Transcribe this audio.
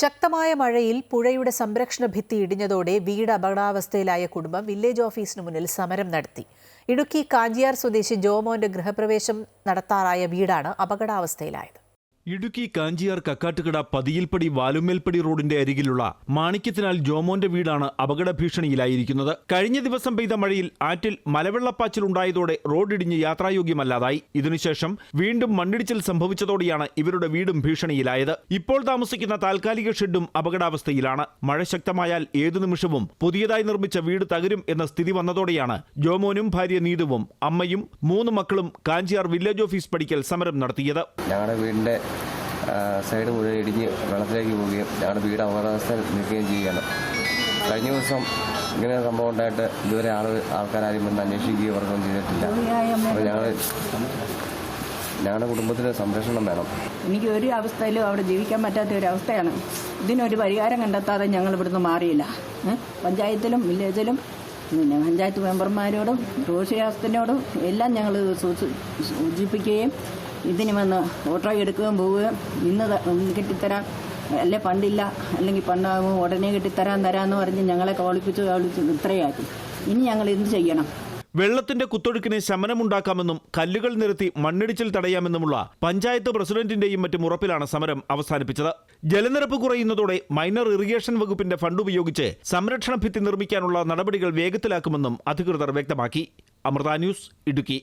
ശക്തമായ മഴയിൽ പുഴയുടെ സംരക്ഷണ ഭിത്തി ഇടിഞ്ഞതോടെ വീട് അപകടാവസ്ഥയിലായ കുടുംബം വില്ലേജ് ഓഫീസിന് മുന്നിൽ സമരം നടത്തി. ഇടുക്കി കാഞ്ചിയാർ സ്വദേശി ജോമോന്റെ ഗൃഹപ്രവേശം നടത്താറായ വീടാണ് അപകടാവസ്ഥയിലായത്. ഇടുക്കി കാഞ്ചിയാർ കക്കാട്ടുകട പതിയിൽപ്പടി വാലുമേൽപ്പടി റോഡിന്റെ അരികിലുള്ള മാണിക്യത്തിനാൽ ജോമോന്റെ വീടാണ് അപകട ഭീഷണിയിലായിരിക്കുന്നത്. കഴിഞ്ഞ ദിവസം പെയ്ത മഴയിൽ ആറ്റിൽ മലവെള്ളപ്പാച്ചിലുണ്ടായതോടെ റോഡിടിഞ്ഞ് യാത്രായോഗ്യമല്ലാതായി. ഇതിനുശേഷം വീണ്ടും മണ്ണിടിച്ചിൽ സംഭവിച്ചതോടെയാണ് ഇവരുടെ വീടും ഭീഷണിയിലായത്. ഇപ്പോൾ താമസിക്കുന്ന താൽക്കാലിക ഷെഡും അപകടാവസ്ഥയിലാണ്. മഴ ശക്തമായാൽ ഏതു നിമിഷവും പുതിയതായി നിർമ്മിച്ച വീട് തകരും എന്ന സ്ഥിതി വന്നതോടെയാണ് ജോമോനും ഭാര്യ നീതുവും അമ്മയും മൂന്ന് മക്കളും കാഞ്ചിയാർ വില്ലേജ് ഓഫീസ് പടിക്കൽ സമരം നടത്തിയത്. ഞങ്ങളുടെ സൈഡ് മുഴുവൻ ഇടിഞ്ഞ് വെള്ളത്തിലേക്ക് പോവുകയും ഞങ്ങളുടെ വീട് അപകടാവസ്ഥയിൽ നിൽക്കുകയും ചെയ്യുകയാണ്. കഴിഞ്ഞ ദിവസം ഇങ്ങനെ സംഭവം ഉണ്ടായിട്ട് ഇതുവരെ ആൾ ആൾക്കാരും വന്ന് അന്വേഷിക്കുകയോ വർക്കൊന്നും ചെയ്തിട്ടില്ല. അപ്പോൾ ഞങ്ങൾ ഞങ്ങളുടെ കുടുംബത്തിന് സംരക്ഷണം വേണം. എനിക്ക് ഒരു അവസ്ഥയിലും അവിടെ ജീവിക്കാൻ പറ്റാത്ത ഒരു അവസ്ഥയാണ്. ഇതിനൊരു പരിഹാരം കണ്ടെത്താതെ ഞങ്ങൾ ഇവിടുന്ന് മാറിയില്ല. പഞ്ചായത്തിലും വില്ലേജിലും പിന്നെ പഞ്ചായത്ത് മെമ്പർമാരോടും റോഷിയാസത്തിനോടും എല്ലാം ഞങ്ങൾ സൂചിപ്പിക്കുകയും ഇതിന് വന്ന് ഓട്ടോ എടുക്കുകയും പോവുകയും ഇന്ന് കിട്ടിത്തരാം. അല്ലെ പണ്ടില്ല. അല്ലെങ്കിൽ പണ്ടാകും ഉടനെ കിട്ടിത്തരാൻ തരാമെന്ന് പറഞ്ഞ് ഞങ്ങളെ കോളിപ്പിച്ചു കോളിപ്പിച്ചു ഇത്രയാക്കി. ഇനി ഞങ്ങൾ എന്ത് ചെയ്യണം? വെള്ളത്തിന്റെ കുത്തൊഴുക്കിന് ശമനമുണ്ടാക്കാമെന്നും കല്ലുകൾ നിരത്തി മണ്ണിടിച്ചിൽ തടയാമെന്നുമുള്ള പഞ്ചായത്ത് പ്രസിഡന്റിന്റെയും മറ്റും ഉറപ്പിലാണ് സമരം അവസാനിപ്പിച്ചത്. ജലനിരപ്പ് കുറയുന്നതോടെ മൈനർ ഇറിഗേഷൻ വകുപ്പിന്റെ ഫണ്ട് ഉപയോഗിച്ച് സംരക്ഷണ ഭിത്തി നിർമ്മിക്കാനുള്ള നടപടികൾ വേഗത്തിലാക്കുമെന്നും അധികൃതർ വ്യക്തമാക്കി. അമൃത ന്യൂസ് ഇടുക്കി.